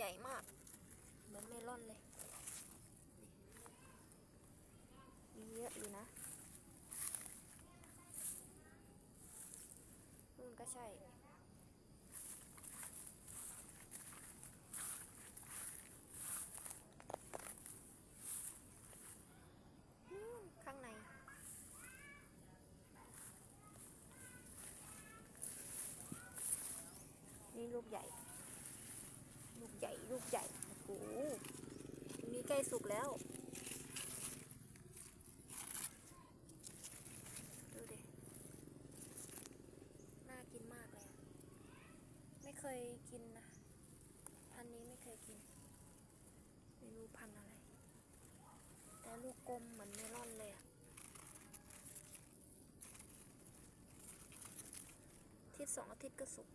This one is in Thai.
ใหญ่มาก เหมือนเมลอนเลยมีเยอะอยู่นะนู่นก็ใช่ นู่นข้างใน นี่ลูกใหญ่ ลูกใหญ่ ลูกใหญ่ โอ้โหอันนี้ ใกล้สุกแล้ว ดูดิ น่ากินมากเลย ไม่เคยกินนะ พันนี้ไม่เคยกิน ไม่รู้พันอะไร แต่ลูกกลมเหมือนเมลอนเลยอะอาทิตย์สองอาทิตย์ก็สุก